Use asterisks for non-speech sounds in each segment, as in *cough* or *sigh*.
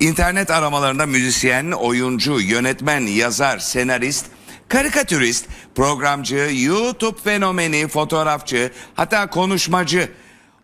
İnternet aramalarında müzisyen, oyuncu, yönetmen, yazar, senarist, karikatürist, programcı, YouTube fenomeni, fotoğrafçı, hatta konuşmacı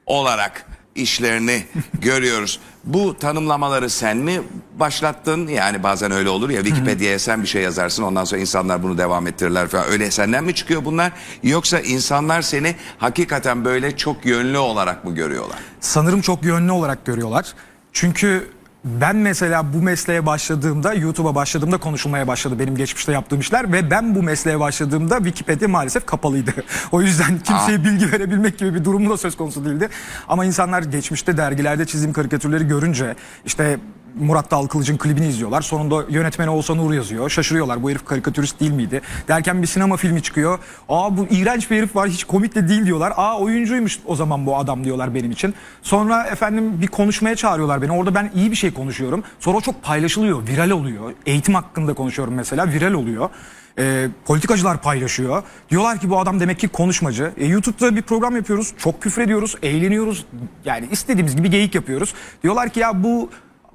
olarak işlerini *laughs* görüyoruz. Bu tanımlamaları sen mi başlattın? Yani bazen öyle olur ya Wikipedia'ya sen bir şey yazarsın ondan sonra insanlar bunu devam ettirirler falan. Öyle senden mi çıkıyor bunlar? Yoksa insanlar seni hakikaten böyle çok yönlü olarak mı görüyorlar? Sanırım çok yönlü olarak görüyorlar. Çünkü ben mesela bu mesleğe başladığımda, YouTube'a başladığımda konuşulmaya başladı benim geçmişte yaptığım işler ve ben bu mesleğe başladığımda Wikipedia maalesef kapalıydı. *laughs* o yüzden kimseye bilgi verebilmek gibi bir durum da söz konusu değildi. Ama insanlar geçmişte dergilerde çizdiğim karikatürleri görünce işte Murat Dalkılıç'ın klibini izliyorlar. Sonunda yönetmeni Oğuzhan Uğur yazıyor. Şaşırıyorlar bu herif karikatürist değil miydi? Derken bir sinema filmi çıkıyor. Aa bu iğrenç bir herif var hiç komik de değil diyorlar. Aa oyuncuymuş o zaman bu adam diyorlar benim için. Sonra efendim bir konuşmaya çağırıyorlar beni. Orada ben iyi bir şey konuşuyorum. Sonra çok paylaşılıyor, viral oluyor. Eğitim hakkında konuşuyorum mesela, viral oluyor. Ee, politikacılar paylaşıyor. Diyorlar ki bu adam demek ki konuşmacı. E, YouTube'da bir program yapıyoruz. Çok küfür ediyoruz, eğleniyoruz. Yani istediğimiz gibi geyik yapıyoruz. Diyorlar ki ya bu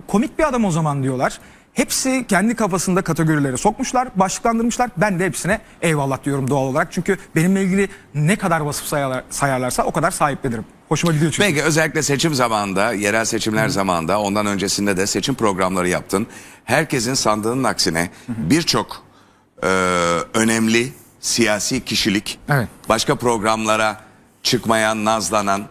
komik bir adam o zaman diyorlar. Hepsi kendi kafasında kategorilere sokmuşlar, başlıklandırmışlar. Ben de hepsine eyvallah diyorum doğal olarak. Çünkü benimle ilgili ne kadar vasıf sayarlar, sayarlarsa o kadar sahiplenirim. Hoşuma gidiyor çünkü. Peki özellikle seçim zamanında, yerel seçimler zamanında, ondan öncesinde de seçim programları yaptın. Herkesin sandığının aksine birçok e, önemli siyasi kişilik, Evet. başka programlara çıkmayan, nazlanan,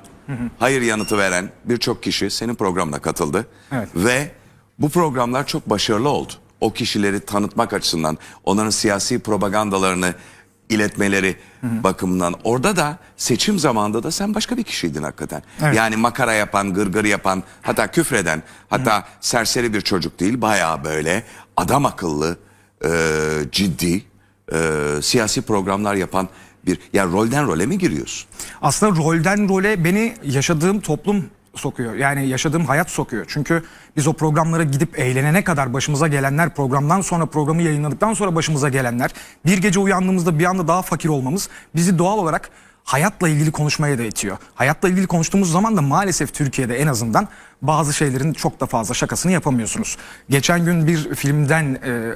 hayır yanıtı veren birçok kişi senin programına katıldı. Evet. Ve bu programlar çok başarılı oldu. O kişileri tanıtmak açısından, onların siyasi propagandalarını iletmeleri bakımından. Orada da seçim zamanında da sen başka bir kişiydin hakikaten. Evet. Yani makara yapan, gırgır yapan, hatta küfreden, hatta serseri bir çocuk değil, bayağı böyle adam akıllı, e, ciddi e, siyasi programlar yapan bir, ya rolden role mi giriyorsun? Aslında rolden role beni yaşadığım toplum sokuyor. Yani yaşadığım hayat sokuyor. Çünkü biz o programlara gidip eğlenene kadar başımıza gelenler, programdan sonra programı yayınladıktan sonra başımıza gelenler, bir gece uyandığımızda bir anda daha fakir olmamız bizi doğal olarak hayatla ilgili konuşmaya da itiyor. Hayatla ilgili konuştuğumuz zaman da maalesef Türkiye'de en azından bazı şeylerin çok da fazla şakasını yapamıyorsunuz. Geçen gün bir filmden e,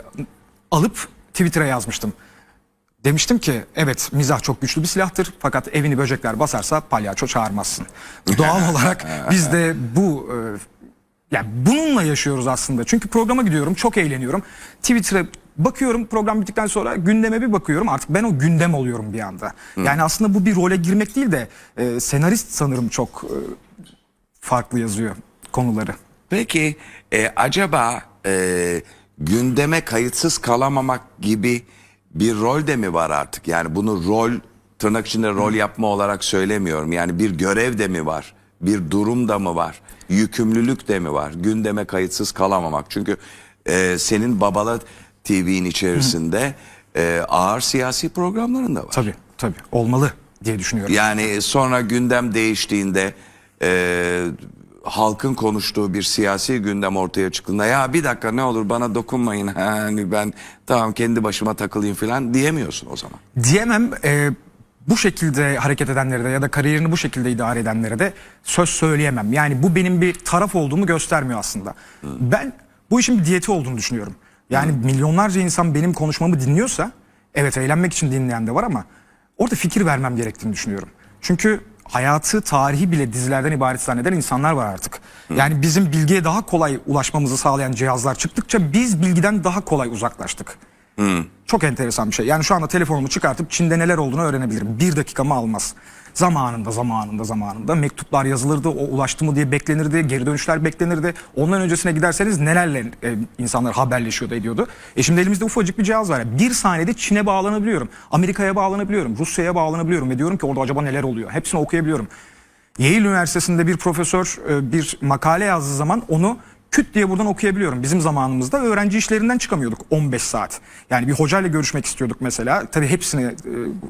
alıp Twitter'a yazmıştım. Demiştim ki evet mizah çok güçlü bir silahtır fakat evini böcekler basarsa palyaço çağırmazsın. Doğal *laughs* olarak biz de bu e, yani bununla yaşıyoruz aslında. Çünkü programa gidiyorum çok eğleniyorum. Twitter'a bakıyorum program bittikten sonra gündeme bir bakıyorum artık ben o gündem oluyorum bir anda. Yani aslında bu bir role girmek değil de e, senarist sanırım çok e, farklı yazıyor konuları. Peki e, acaba e, gündeme kayıtsız kalamamak gibi bir rol de mi var artık? Yani bunu rol tırnak içinde rol yapma olarak söylemiyorum. Yani bir görev de mi var? Bir durum da mı var? Yükümlülük de mi var? Gündeme kayıtsız kalamamak. Çünkü e, senin Babala TV'nin içerisinde e, ağır siyasi programların da var. Tabii tabii olmalı diye düşünüyorum. Yani sonra gündem değiştiğinde e, halkın konuştuğu bir siyasi gündem ortaya çıktığında ya bir dakika ne olur bana dokunmayın hani ben tamam kendi başıma takılayım falan diyemiyorsun o zaman. diyemem e, bu şekilde hareket edenlere de ya da kariyerini bu şekilde idare edenlere de söz söyleyemem. Yani bu benim bir taraf olduğumu göstermiyor aslında. Ben bu işin bir diyeti olduğunu düşünüyorum. Yani milyonlarca insan benim konuşmamı dinliyorsa evet eğlenmek için dinleyen de var ama orada fikir vermem gerektiğini düşünüyorum. Çünkü hayatı, tarihi bile dizilerden ibaret zanneden insanlar var artık. Yani bizim bilgiye daha kolay ulaşmamızı sağlayan cihazlar çıktıkça biz bilgiden daha kolay uzaklaştık. Çok enteresan bir şey. Yani şu anda telefonumu çıkartıp Çin'de neler olduğunu öğrenebilirim. Bir dakikamı almaz. Zamanında, zamanında, zamanında mektuplar yazılırdı, o ulaştı mı diye beklenirdi, geri dönüşler beklenirdi. Ondan öncesine giderseniz nelerle e, insanlar haberleşiyordu, ediyordu. E şimdi elimizde ufacık bir cihaz var. Bir saniyede Çin'e bağlanabiliyorum, Amerika'ya bağlanabiliyorum, Rusya'ya bağlanabiliyorum ve diyorum ki orada acaba neler oluyor? Hepsini okuyabiliyorum. Yale Üniversitesi'nde bir profesör e, bir makale yazdığı zaman onu küt diye buradan okuyabiliyorum. Bizim zamanımızda öğrenci işlerinden çıkamıyorduk 15 saat. Yani bir hocayla görüşmek istiyorduk mesela. Tabii hepsini e,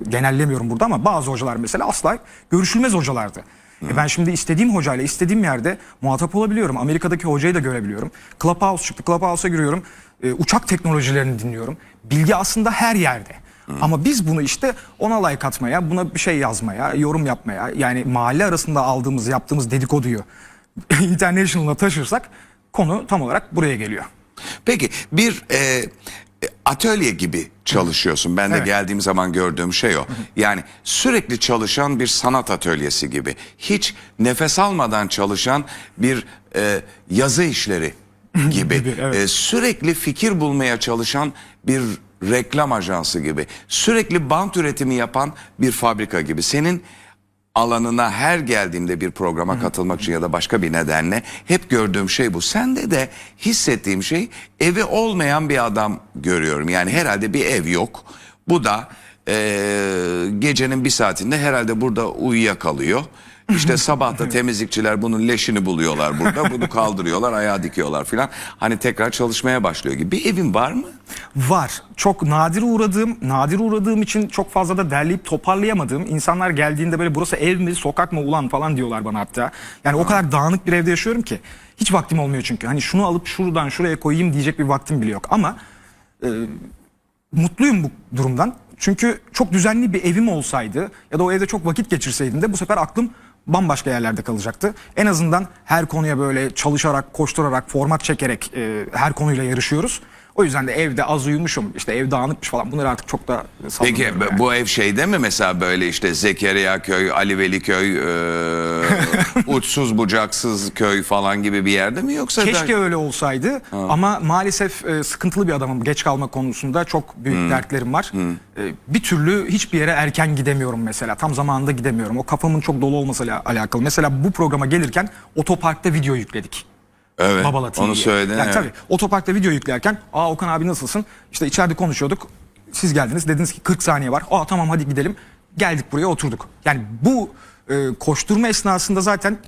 genellemiyorum burada ama bazı hocalar mesela asla görüşülmez hocalardı. E ben şimdi istediğim hocayla istediğim yerde muhatap olabiliyorum. Amerika'daki hocayı da görebiliyorum. Clubhouse çıktı. Clubhouse'a giriyorum. E, uçak teknolojilerini dinliyorum. Bilgi aslında her yerde. Ama biz bunu işte ona like atmaya, buna bir şey yazmaya, yorum yapmaya yani mahalle arasında aldığımız, yaptığımız dedikoduyu *laughs* international'a taşırsak konu tam olarak buraya geliyor. Peki bir e, atölye gibi çalışıyorsun. Ben de Evet. geldiğim zaman gördüğüm şey o. Yani sürekli çalışan bir sanat atölyesi gibi. Hiç nefes almadan çalışan bir e, yazı işleri gibi. Gibi, evet. E, sürekli fikir bulmaya çalışan bir reklam ajansı gibi. Sürekli bant üretimi yapan bir fabrika gibi. Senin alanına her geldiğimde bir programa katılmak için ya da başka bir nedenle hep gördüğüm şey bu. Sende de hissettiğim şey evi olmayan bir adam görüyorum. Yani herhalde bir ev yok. Bu da eee, gecenin bir saatinde herhalde burada uyuyakalıyor. *laughs* İşte sabah da temizlikçiler bunun leşini buluyorlar burada. Bunu kaldırıyorlar, ayağa dikiyorlar filan. Hani tekrar çalışmaya başlıyor gibi. Bir evin var mı? Var. Çok nadir uğradığım, nadir uğradığım için çok fazla da derleyip toparlayamadığım insanlar geldiğinde böyle burası ev mi, sokak mı ulan falan diyorlar bana hatta. Yani o kadar dağınık bir evde yaşıyorum ki hiç vaktim olmuyor çünkü. Hani şunu alıp şuradan şuraya koyayım diyecek bir vaktim bile yok. Ama e, mutluyum bu durumdan. Çünkü çok düzenli bir evim olsaydı ya da o evde çok vakit geçirseydim de bu sefer aklım bambaşka yerlerde kalacaktı. En azından her konuya böyle çalışarak, koşturarak, format çekerek e, her konuyla yarışıyoruz. O yüzden de evde az uyumuşum, işte ev dağınıkmış falan bunları artık çok da Peki yani. bu ev şeyde mi mesela böyle işte Zekeriya köy, Ali Veli köy, eee, *laughs* uçsuz bucaksız köy falan gibi bir yerde mi yoksa da- Keşke öyle olsaydı ama maalesef e, sıkıntılı bir adamım geç kalma konusunda çok büyük Hmm. dertlerim var. E, bir türlü hiçbir yere erken gidemiyorum mesela tam zamanında gidemiyorum. O kafamın çok dolu olmasıyla alakalı. Mesela bu programa gelirken otoparkta video yükledik. Evet, Babala TV'ye. onu söyledin. Yani evet. Tabii otoparkta video yüklerken aa Okan abi nasılsın? İşte içeride konuşuyorduk. Siz geldiniz dediniz ki 40 saniye var. Aa tamam hadi gidelim. Geldik buraya oturduk. Yani bu e, koşturma esnasında zaten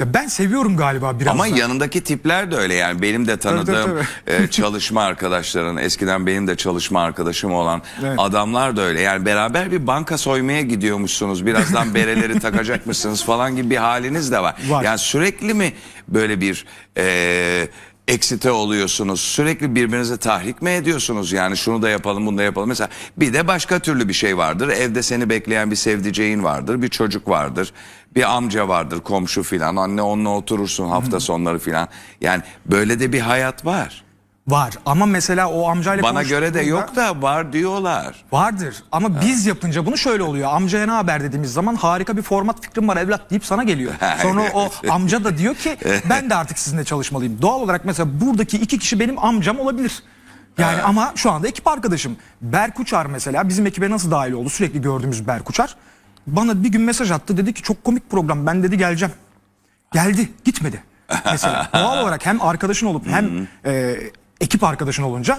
ya ben seviyorum galiba biraz. Ama da. yanındaki tipler de öyle yani benim de tanıdığım tabii. e, çalışma arkadaşların eskiden benim de çalışma arkadaşım olan Evet. adamlar da öyle. Yani beraber bir banka soymaya gidiyormuşsunuz birazdan bereleri *laughs* takacakmışsınız falan gibi bir haliniz de var. Var. Yani sürekli mi böyle bir e, eksite oluyorsunuz sürekli birbirinize tahrik mi ediyorsunuz yani şunu da yapalım bunu da yapalım mesela bir de başka türlü bir şey vardır evde seni bekleyen bir sevdiceğin vardır bir çocuk vardır bir amca vardır komşu filan anne onunla oturursun hafta sonları filan yani böyle de bir hayat var Var ama mesela o amcayla bana göre de konuştuğumda- yok da var diyorlar Vardır ama biz yapınca bunu şöyle oluyor. Amcaya ne haber dediğimiz zaman harika bir format fikrim var evlat deyip sana geliyor. *laughs* Sonra o amca da diyor ki *laughs* ben de artık sizinle çalışmalıyım. Doğal olarak mesela buradaki iki kişi benim amcam olabilir. Yani ama şu anda ekip arkadaşım. Berk Uçar mesela bizim ekibe nasıl dahil oldu sürekli gördüğümüz Berk Uçar. Bana bir gün mesaj attı dedi ki çok komik program ben dedi geleceğim. Geldi gitmedi. Mesela *laughs* doğal olarak hem arkadaşın olup hem e, ekip arkadaşın olunca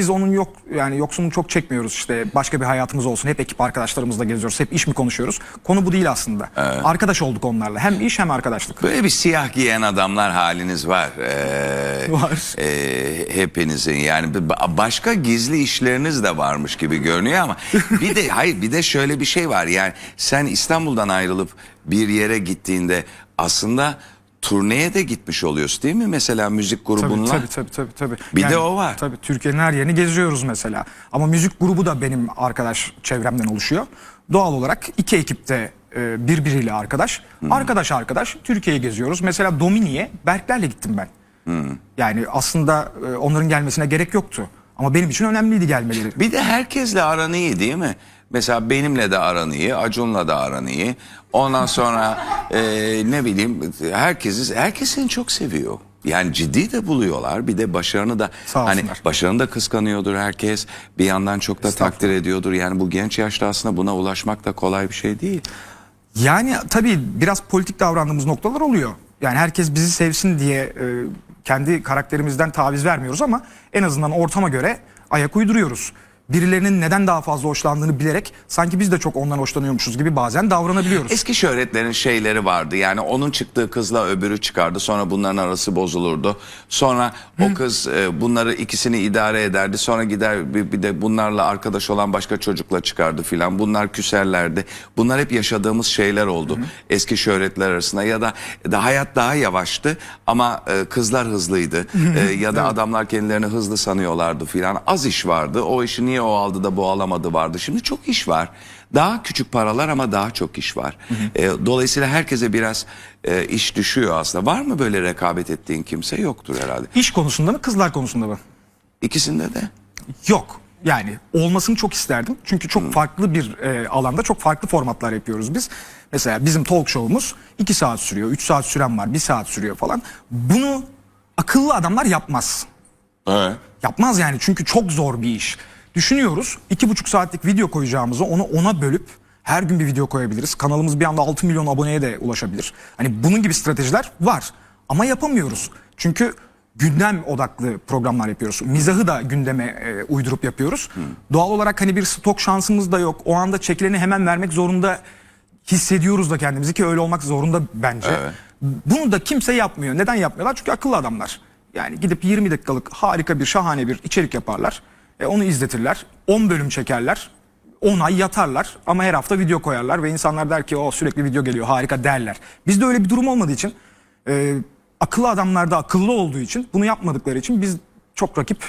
biz onun yok yani yoksunluğunu çok çekmiyoruz işte. Başka bir hayatımız olsun. Hep ekip arkadaşlarımızla geziyoruz. Hep iş mi konuşuyoruz? Konu bu değil aslında. Arkadaş olduk onlarla. Hem iş hem arkadaşlık. Böyle bir siyah giyen adamlar haliniz var. Ee, *laughs* Var. e, hepinizin. Yani ba- başka gizli işleriniz de varmış gibi görünüyor ama *laughs* bir de hayır bir de şöyle bir şey var. Yani sen İstanbul'dan ayrılıp bir yere gittiğinde aslında turneye de gitmiş oluyorsun değil mi mesela müzik Tabii, grubunla? tabii tabii tabii tabii. Bir de o var. Tabii Türkiye'nin her yerini geziyoruz mesela. Ama müzik grubu da benim arkadaş çevremden oluşuyor. Doğal olarak iki ekipte e, birbiriyle arkadaş. Arkadaş arkadaş Türkiye'yi geziyoruz. Mesela Domini'ye Berklerle gittim ben. Yani aslında e, onların gelmesine gerek yoktu. Ama benim için önemliydi gelmeleri. Bir de herkesle aran iyi değil mi? Mesela benimle de aran iyi, Acun'la da aran iyi. Ondan sonra *laughs* e, ne bileyim herkesi, herkes seni çok seviyor. Yani ciddi de buluyorlar. Bir de başarını da Sağ hani olsunlar. başarını da kıskanıyordur herkes. Bir yandan çok da takdir ediyordur. Yani bu genç yaşta aslında buna ulaşmak da kolay bir şey değil. Yani tabii biraz politik davrandığımız noktalar oluyor. Yani herkes bizi sevsin diye e, kendi karakterimizden taviz vermiyoruz ama en azından ortama göre ayak uyduruyoruz. Birilerinin neden daha fazla hoşlandığını bilerek sanki biz de çok ondan hoşlanıyormuşuz gibi bazen davranabiliyoruz. Eski şöhretlerin şeyleri vardı. Yani onun çıktığı kızla öbürü çıkardı. Sonra bunların arası bozulurdu. Sonra o kız e, bunları ikisini idare ederdi. Sonra gider bir, bir de bunlarla arkadaş olan başka çocukla çıkardı filan. Bunlar küserlerdi. Bunlar hep yaşadığımız şeyler oldu. Eski şöhretler arasında ya da, da hayat daha yavaştı ama e, kızlar hızlıydı. E, ya da adamlar kendilerini hızlı sanıyorlardı filan. Az iş vardı. O işi niye niye o aldı da bu alamadı vardı. Şimdi çok iş var. Daha küçük paralar ama daha çok iş var. E, dolayısıyla herkese biraz e, iş düşüyor aslında. Var mı böyle rekabet ettiğin kimse? Yoktur herhalde. İş konusunda mı kızlar konusunda mı? İkisinde de. Yok. Yani olmasını çok isterdim. Çünkü çok farklı bir e, alanda çok farklı formatlar yapıyoruz biz. Mesela bizim talk show'umuz 2 saat sürüyor, 3 saat süren var, 1 saat sürüyor falan. Bunu akıllı adamlar yapmaz. Evet. Yapmaz yani çünkü çok zor bir iş. Düşünüyoruz iki buçuk saatlik video koyacağımızı onu ona bölüp her gün bir video koyabiliriz. Kanalımız bir anda 6 milyon aboneye de ulaşabilir. Hani bunun gibi stratejiler var ama yapamıyoruz. Çünkü gündem odaklı programlar yapıyoruz. Mizahı da gündeme e, uydurup yapıyoruz. Doğal olarak hani bir stok şansımız da yok. O anda çekileni hemen vermek zorunda hissediyoruz da kendimizi ki öyle olmak zorunda bence. Evet. Bunu da kimse yapmıyor. Neden yapmıyorlar? Çünkü akıllı adamlar. Yani gidip 20 dakikalık harika bir şahane bir içerik yaparlar. E, onu izletirler. 10 bölüm çekerler. 10 ay yatarlar ama her hafta video koyarlar ve insanlar der ki o sürekli video geliyor harika derler. Bizde öyle bir durum olmadığı için e, akıllı adamlar da akıllı olduğu için bunu yapmadıkları için biz çok rakip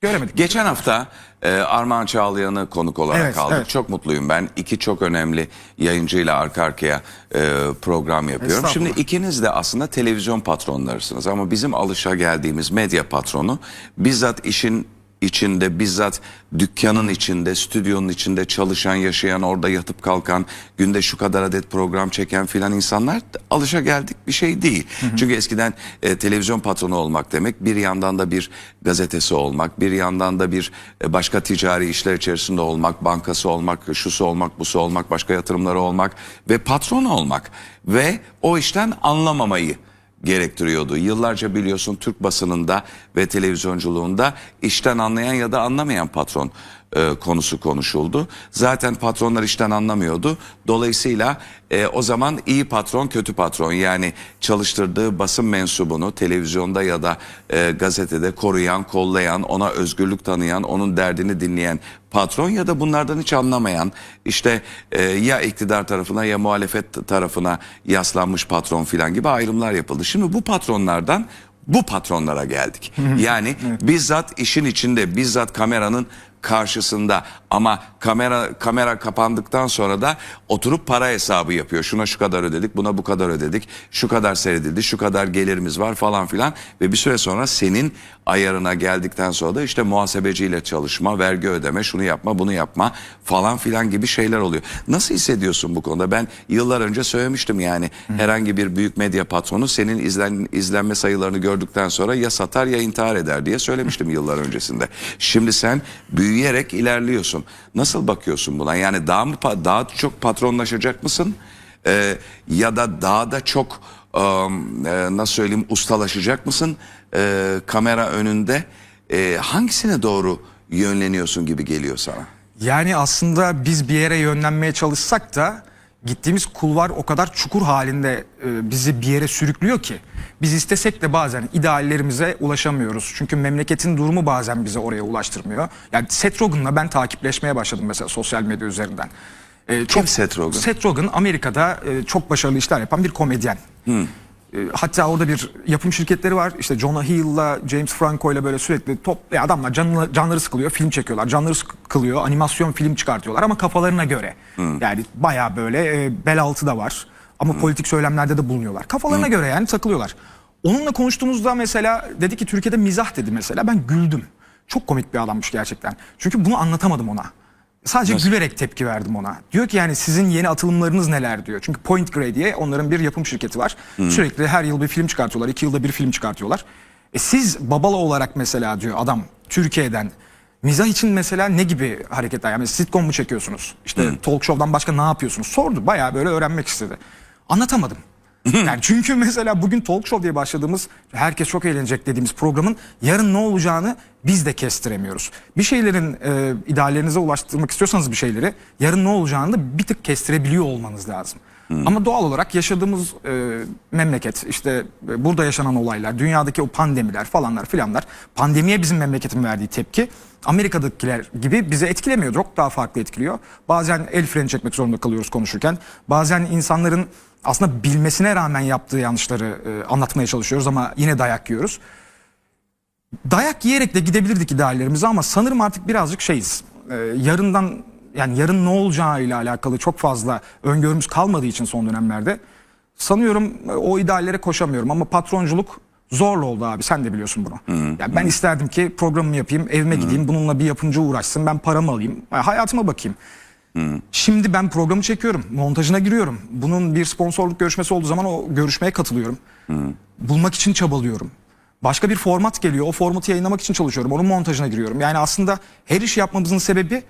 göremedik. Geçen hafta e, Armağan Çağlayan'ı konuk olarak Evet, aldık. evet. Çok mutluyum ben. İki çok önemli yayıncıyla arka arkaya e, program yapıyorum. Şimdi ikiniz de aslında televizyon patronlarısınız ama bizim alışa geldiğimiz medya patronu bizzat işin içinde bizzat dükkanın içinde, stüdyonun içinde çalışan, yaşayan, orada yatıp kalkan, günde şu kadar adet program çeken filan insanlar alışa geldik bir şey değil. Çünkü eskiden e, televizyon patronu olmak demek bir yandan da bir gazetesi olmak, bir yandan da bir e, başka ticari işler içerisinde olmak, bankası olmak, şusu olmak, busu olmak, başka yatırımları olmak ve patron olmak ve o işten anlamamayı gerektiriyordu. Yıllarca biliyorsun Türk basınında ve televizyonculuğunda işten anlayan ya da anlamayan patron e, konusu konuşuldu. Zaten patronlar işten anlamıyordu. Dolayısıyla e, o zaman iyi patron kötü patron yani çalıştırdığı basın mensubunu televizyonda ya da e, gazetede koruyan, kollayan, ona özgürlük tanıyan, onun derdini dinleyen patron ya da bunlardan hiç anlamayan işte e, ya iktidar tarafına ya muhalefet tarafına yaslanmış patron filan gibi ayrımlar yapıldı. Şimdi bu patronlardan bu patronlara geldik. Yani bizzat işin içinde bizzat kameranın karşısında ama kamera kamera kapandıktan sonra da oturup para hesabı yapıyor. Şuna şu kadar ödedik, buna bu kadar ödedik, şu kadar seyredildi, şu kadar gelirimiz var falan filan ve bir süre sonra senin ayarına geldikten sonra da işte muhasebeciyle çalışma, vergi ödeme, şunu yapma, bunu yapma falan filan gibi şeyler oluyor. Nasıl hissediyorsun bu konuda? Ben yıllar önce söylemiştim yani herhangi bir büyük medya patronu senin izlen, izlenme sayılarını gördükten sonra ya satar ya intihar eder diye söylemiştim yıllar öncesinde. Şimdi sen büyüyerek ilerliyorsun. Nasıl bakıyorsun buna? Yani daha mı daha çok patronlaşacak mısın? Ee, ya da daha da çok e, nasıl söyleyeyim ustalaşacak mısın Ee, kamera önünde? Ee, hangisine doğru yönleniyorsun gibi geliyor sana? Yani aslında biz bir yere yönlenmeye çalışsak da gittiğimiz kulvar o kadar çukur halinde e, bizi bir yere sürüklüyor ki biz istesek de bazen ideallerimize ulaşamıyoruz. Çünkü memleketin durumu bazen bize oraya ulaştırmıyor. Yani Seth Rogen'la ben takipleşmeye başladım mesela sosyal medya üzerinden. E, Kim Seth Rogen? Seth Rogen Amerika'da e, çok başarılı işler yapan bir komedyen. E, Hatta orada bir yapım şirketleri var. İşte Jonah Hill'la James Franco'yla böyle sürekli top ya adamlar canlı, canları sıkılıyor, film çekiyorlar. Canları sıkılıyor, animasyon film çıkartıyorlar ama kafalarına göre. Yani bayağı böyle e, bel altı da var. Ama politik söylemlerde de bulunuyorlar. Kafalarına göre yani takılıyorlar. Onunla konuştuğumuzda mesela dedi ki Türkiye'de mizah dedi mesela. Ben güldüm. Çok komik bir adammış gerçekten. Çünkü bunu anlatamadım ona. Sadece gülerek tepki verdim ona. Diyor ki yani sizin yeni atılımlarınız neler diyor. Çünkü Point Grey diye onların bir yapım şirketi var. Sürekli her yıl bir film çıkartıyorlar. iki yılda bir film çıkartıyorlar. E siz babala olarak mesela diyor adam Türkiye'den mizah için mesela ne gibi hareketler? Yani sitcom mu çekiyorsunuz? İşte talk show'dan başka ne yapıyorsunuz? Sordu. Bayağı böyle öğrenmek istedi. Anlatamadım. *laughs* yani çünkü mesela bugün talk show diye başladığımız herkes çok eğlenecek dediğimiz programın yarın ne olacağını biz de kestiremiyoruz. Bir şeylerin e, ideallerinize ulaştırmak istiyorsanız bir şeyleri yarın ne olacağını da bir tık kestirebiliyor olmanız lazım. Ama doğal olarak yaşadığımız e, memleket işte e, burada yaşanan olaylar, dünyadaki o pandemiler falanlar filanlar pandemiye bizim memleketin verdiği tepki Amerika'dakiler gibi bizi etkilemiyor. Çok daha farklı etkiliyor. Bazen el freni çekmek zorunda kalıyoruz konuşurken. Bazen insanların aslında bilmesine rağmen yaptığı yanlışları e, anlatmaya çalışıyoruz ama yine dayak yiyoruz. dayak yiyerek de gidebilirdik ideallerimize ama sanırım artık birazcık şeyiz. Ee, yarından yani yarın ne olacağıyla alakalı çok fazla öngörümüz kalmadığı için son dönemlerde sanıyorum e, o ideallere koşamıyorum ama patronculuk zorla oldu abi sen de biliyorsun bunu. Yani ben isterdim ki programımı yapayım, evime gideyim, bununla bir yapımcı uğraşsın, ben paramı alayım, yani hayatıma bakayım. Şimdi ben programı çekiyorum, montajına giriyorum. Bunun bir sponsorluk görüşmesi olduğu zaman o görüşmeye katılıyorum. Bulmak için çabalıyorum. Başka bir format geliyor, o formatı yayınlamak için çalışıyorum. Onun montajına giriyorum. Yani aslında her işi yapmamızın sebebi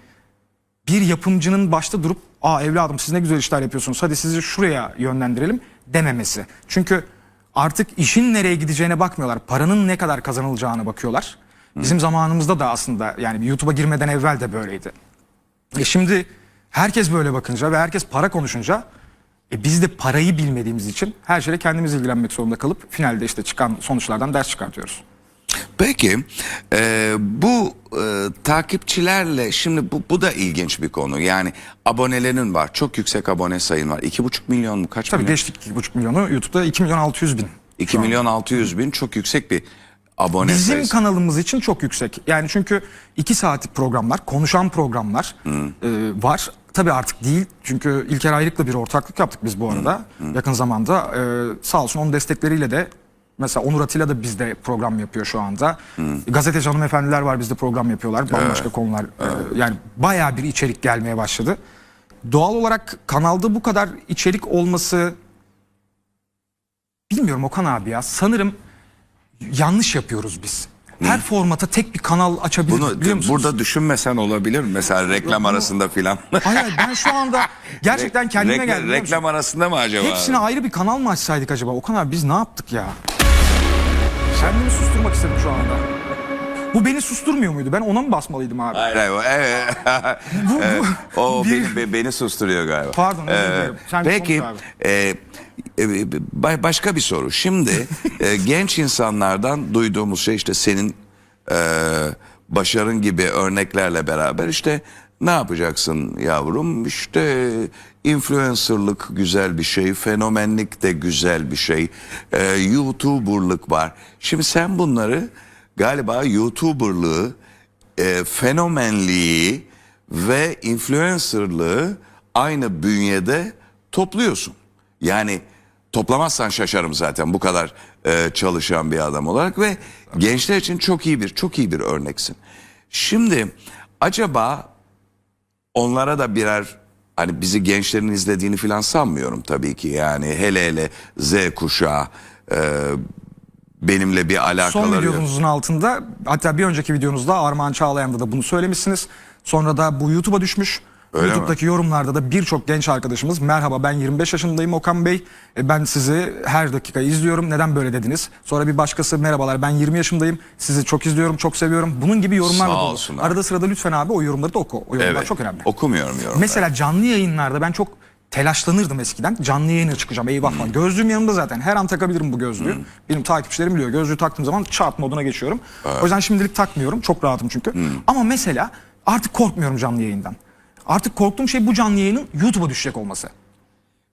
bir yapımcının başta durup aa evladım siz ne güzel işler yapıyorsunuz hadi sizi şuraya yönlendirelim dememesi. Çünkü artık işin nereye gideceğine bakmıyorlar. Paranın ne kadar kazanılacağına bakıyorlar. Bizim zamanımızda da aslında yani YouTube'a girmeden evvel de böyleydi. E şimdi herkes böyle bakınca ve herkes para konuşunca e biz de parayı bilmediğimiz için her şeyle kendimiz ilgilenmek zorunda kalıp finalde işte çıkan sonuçlardan ders çıkartıyoruz. Peki e, bu e, takipçilerle şimdi bu, bu da ilginç bir konu. Yani abonelerin var. Çok yüksek abone sayın var. 2,5 milyon mu kaç Tabii milyon? geçtik 2,5 milyonu YouTube'da 2 milyon 600 bin. 2 milyon 600 bin çok yüksek bir abone Bizim sayısı. kanalımız için çok yüksek. Yani çünkü iki saatlik programlar, konuşan programlar e, var. Tabii artık değil. Çünkü İlker Ayrık'la bir ortaklık yaptık biz bu arada. Yakın zamanda. E, sağ olsun onun destekleriyle de mesela Onur Atilla da bizde program yapıyor şu anda. Gazeteci hanımefendiler var bizde program yapıyorlar. Bambaşka konular. E, yani bayağı bir içerik gelmeye başladı. Doğal olarak kanalda bu kadar içerik olması bilmiyorum Okan abi ya. Sanırım yanlış yapıyoruz biz. Her formata tek bir kanal açabiliriz Bunu biliyor musunuz? burada düşünmesen olabilir? Mesela reklam arasında filan. Hayır ben şu anda gerçekten kendime Reklam- geldim. biliyor musun? Reklam arasında mı acaba? Hepsine ayrı bir kanal mı açsaydık acaba? Okan abi biz ne yaptık ya? Kendimi susturmak istedim şu anda. Bu beni susturmuyor muydu? Ben ona mı basmalıydım abi? Hayır hayır. Evet. *laughs* Bu- bu- Evet. o bir- beni, be- beni susturuyor galiba. Pardon, özür dilerim. Sen peki konuş abi. e, e, ba- başka bir soru. Şimdi e, *laughs* genç insanlardan duyduğumuz şey işte senin e, başarın gibi örneklerle beraber işte ne yapacaksın yavrum? İşte influencerlık güzel bir şey, fenomenlik de güzel bir şey, e, YouTuber'lık var. Şimdi sen bunları galiba YouTuber'lığı, e, fenomenliği ve influencerlığı aynı bünyede topluyorsun. Yani toplamazsan şaşarım zaten bu kadar e, çalışan bir adam olarak ve gençler için çok iyi bir çok iyi bir örneksin. Şimdi acaba onlara da birer hani bizi gençlerin izlediğini falan sanmıyorum tabii ki yani hele hele Z kuşağı e, benimle bir alakaları Son videonuzun altında hatta bir önceki videonuzda Armağan Çağlayan'da da bunu söylemişsiniz. Sonra da bu YouTube'a düşmüş. Öyle YouTube'daki yorumlarda da birçok genç arkadaşımız merhaba ben 25 yaşındayım Okan Bey. E, Ben sizi her dakika izliyorum. Neden böyle dediniz? Sonra bir başkası merhabalar ben 20 yaşındayım. Sizi çok izliyorum, çok seviyorum. Bunun gibi yorumlar Sağ da dolu. olsunlar. Arada sırada lütfen abi o yorumları da oku. O yorumlar Evet. çok önemli. Okumuyorum yorumları. Mesela canlı yayınlarda ben çok telaşlanırdım eskiden. Canlı yayına çıkacağım eyvah falan. Gözlüğüm yanımda zaten. Her an takabilirim bu gözlüğü. Benim takipçilerim biliyor. Gözlüğü taktığım zaman çat moduna geçiyorum. O yüzden şimdilik takmıyorum. Çok rahatım çünkü. Ama mesela artık korkmuyorum canlı yayından. Artık korktuğum şey bu canlı yayının YouTube'a düşecek olması.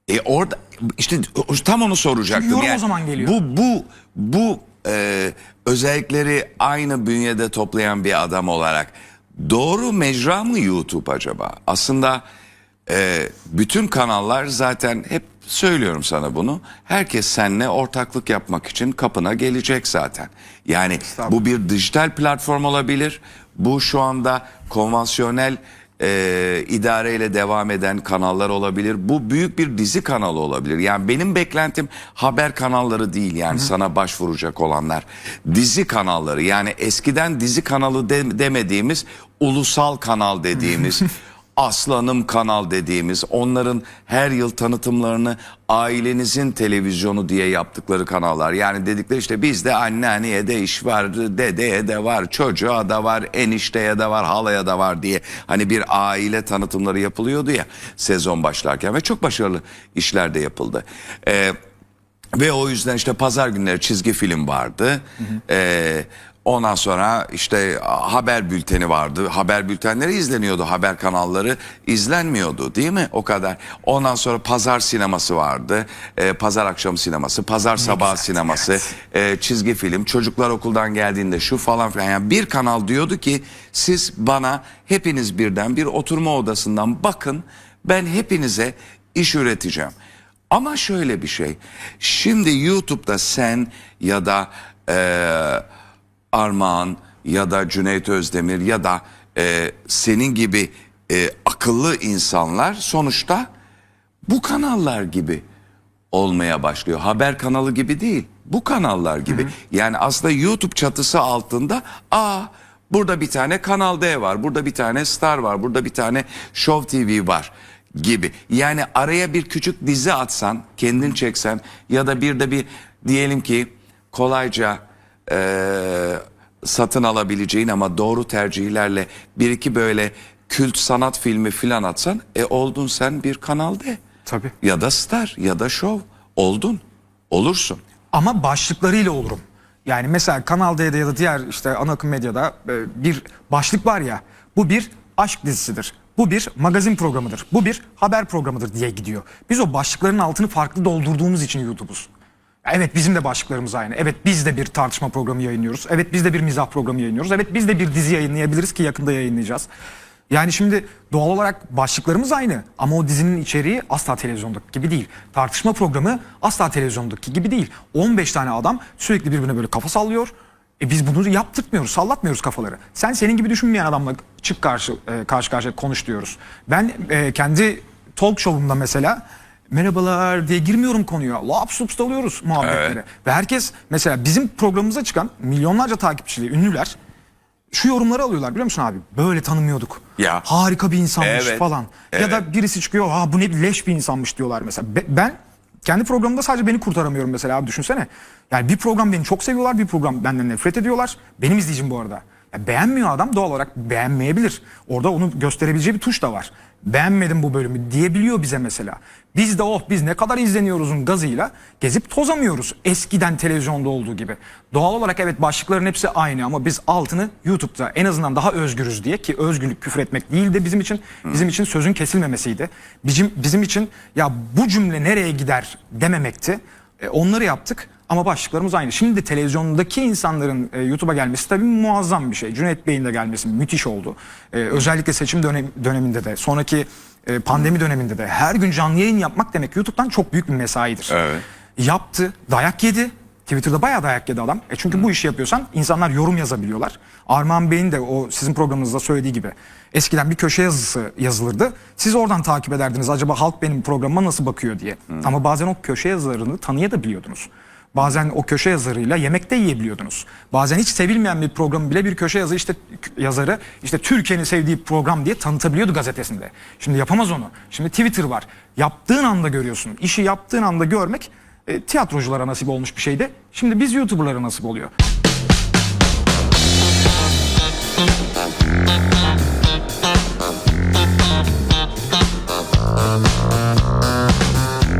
E orada işte o- tam onu soracaktım. Yorum o zaman geliyor. Bu bu bu e, özellikleri aynı bünyede toplayan bir adam olarak doğru mecra mı YouTube acaba? Aslında e, bütün kanallar zaten hep söylüyorum sana bunu. Herkes seninle ortaklık yapmak için kapına gelecek zaten. Yani bu bir dijital platform olabilir. Bu şu anda konvansiyonel e, idareyle devam eden kanallar olabilir. Bu büyük bir dizi kanalı olabilir. Yani benim beklentim haber kanalları değil yani sana başvuracak olanlar. Dizi kanalları yani eskiden dizi kanalı de- demediğimiz ulusal kanal *laughs* dediğimiz Aslanım kanal dediğimiz onların her yıl tanıtımlarını ailenizin televizyonu diye yaptıkları kanallar. Yani dedikleri işte bizde anneanneye de iş var, dedeye de var, çocuğa da var, enişteye de var, halaya da var diye. Hani bir aile tanıtımları yapılıyordu ya sezon başlarken ve çok başarılı işler de yapıldı. Ee, Ve o yüzden işte pazar günleri çizgi film vardı. Ee, ondan sonra işte haber bülteni vardı. Haber bültenleri izleniyordu. Haber kanalları izlenmiyordu değil mi? O kadar. Ondan sonra pazar sineması vardı. Ee, pazar akşamı sineması, pazar sabah sineması, ee, çizgi film. Çocuklar okuldan geldiğinde şu falan filan. Yani bir kanal diyordu ki siz bana hepiniz birden bir oturma odasından bakın. Ben hepinize iş üreteceğim. Ama şöyle bir şey. Şimdi YouTube'da sen ya da eee Armağan ya da Cüneyt Özdemir ya da eee, senin gibi eee, akıllı insanlar sonuçta bu kanallar gibi olmaya başlıyor. Haber kanalı gibi değil. Bu kanallar gibi. Yani aslında YouTube çatısı altında aa burada bir tane Kanal D var. Burada bir tane Star var. Burada bir tane Show TV var gibi. Yani araya bir küçük dizi atsan, kendin çeksen ya da bir de bir diyelim ki kolayca eee, satın alabileceğin ama doğru tercihlerle bir iki böyle kült sanat filmi filan atsan e oldun sen bir Kanal D. Tabii. Ya da star ya da şov oldun. Olursun. Ama başlıklarıyla olurum. Yani mesela Kanal D'de ya da diğer işte ana akım medyada e, bir başlık var ya. Bu bir aşk dizisidir. Bu bir magazin programıdır. Bu bir haber programıdır diye gidiyor. Biz o başlıkların altını farklı doldurduğumuz için YouTube'uz. Evet bizim de başlıklarımız aynı. Evet biz de bir tartışma programı yayınlıyoruz. Evet biz de bir mizah programı yayınlıyoruz. Evet biz de bir dizi yayınlayabiliriz ki yakında yayınlayacağız. Yani şimdi doğal olarak başlıklarımız aynı ama o dizinin içeriği asla televizyondaki gibi değil. Tartışma programı asla televizyondaki gibi değil. 15 tane adam sürekli birbirine böyle kafa sallıyor. E biz bunu yaptırtmıyoruz, sallatmıyoruz kafaları. Sen senin gibi düşünmeyen adamla çık karşı e, karşı karşıya konuş diyoruz. Ben e, kendi talk show'umda mesela merhabalar diye girmiyorum konuya. Laps lups dalıyoruz muhabbetlere. Evet. Ve herkes mesela bizim programımıza çıkan milyonlarca takipçili ünlüler şu yorumları alıyorlar biliyor musun abi? Böyle tanımıyorduk. Ya. Harika bir insanmış Evet, falan. Ya evet. da birisi çıkıyor ha bu ne leş bir insanmış diyorlar mesela. Be- ben kendi programımda sadece beni kurtaramıyorum mesela abi düşünsene. Yani bir program beni çok seviyorlar bir program benden nefret ediyorlar. Benim izleyicim bu arada. Ya beğenmiyor adam doğal olarak beğenmeyebilir. Orada onu gösterebileceği bir tuş da var. Beğenmedim bu bölümü diyebiliyor bize mesela. Biz de oh biz ne kadar izleniyoruzun gazıyla gezip tozamıyoruz. Eskiden televizyonda olduğu gibi. Doğal olarak evet başlıkların hepsi aynı ama biz altını YouTube'da en azından daha özgürüz diye ki özgürlük küfür etmek değil de bizim için bizim için sözün kesilmemesiydi. Bizim bizim için ya bu cümle nereye gider dememekti. E, onları yaptık ama başlıklarımız aynı. Şimdi televizyondaki insanların e, YouTube'a gelmesi tabii muazzam bir şey. Cüneyt Bey'in de gelmesi müthiş oldu. E, özellikle seçim dönem, döneminde de sonraki e, pandemi döneminde de her gün canlı yayın yapmak demek YouTube'dan çok büyük bir mesaidir. Evet. Yaptı, dayak yedi. Twitter'da bayağı dayak yedi adam. E çünkü bu işi yapıyorsan insanlar yorum yazabiliyorlar. Armağan Bey'in de o sizin programınızda söylediği gibi eskiden bir köşe yazısı yazılırdı. Siz oradan takip ederdiniz acaba halk benim programıma nasıl bakıyor diye. Ama bazen o köşe yazılarını tanıyabiliyordunuz. Bazen o köşe yazarıyla yemekte yiyebiliyordunuz. Bazen hiç sevilmeyen bir programı bile bir köşe yazı işte yazarı işte Türkiye'nin sevdiği program diye tanıtabiliyordu gazetesinde. Şimdi yapamaz onu. Şimdi Twitter var. Yaptığın anda görüyorsun. İşi yaptığın anda görmek e, tiyatroculara nasip olmuş bir şeydi. Şimdi biz YouTuber'lara nasip oluyor.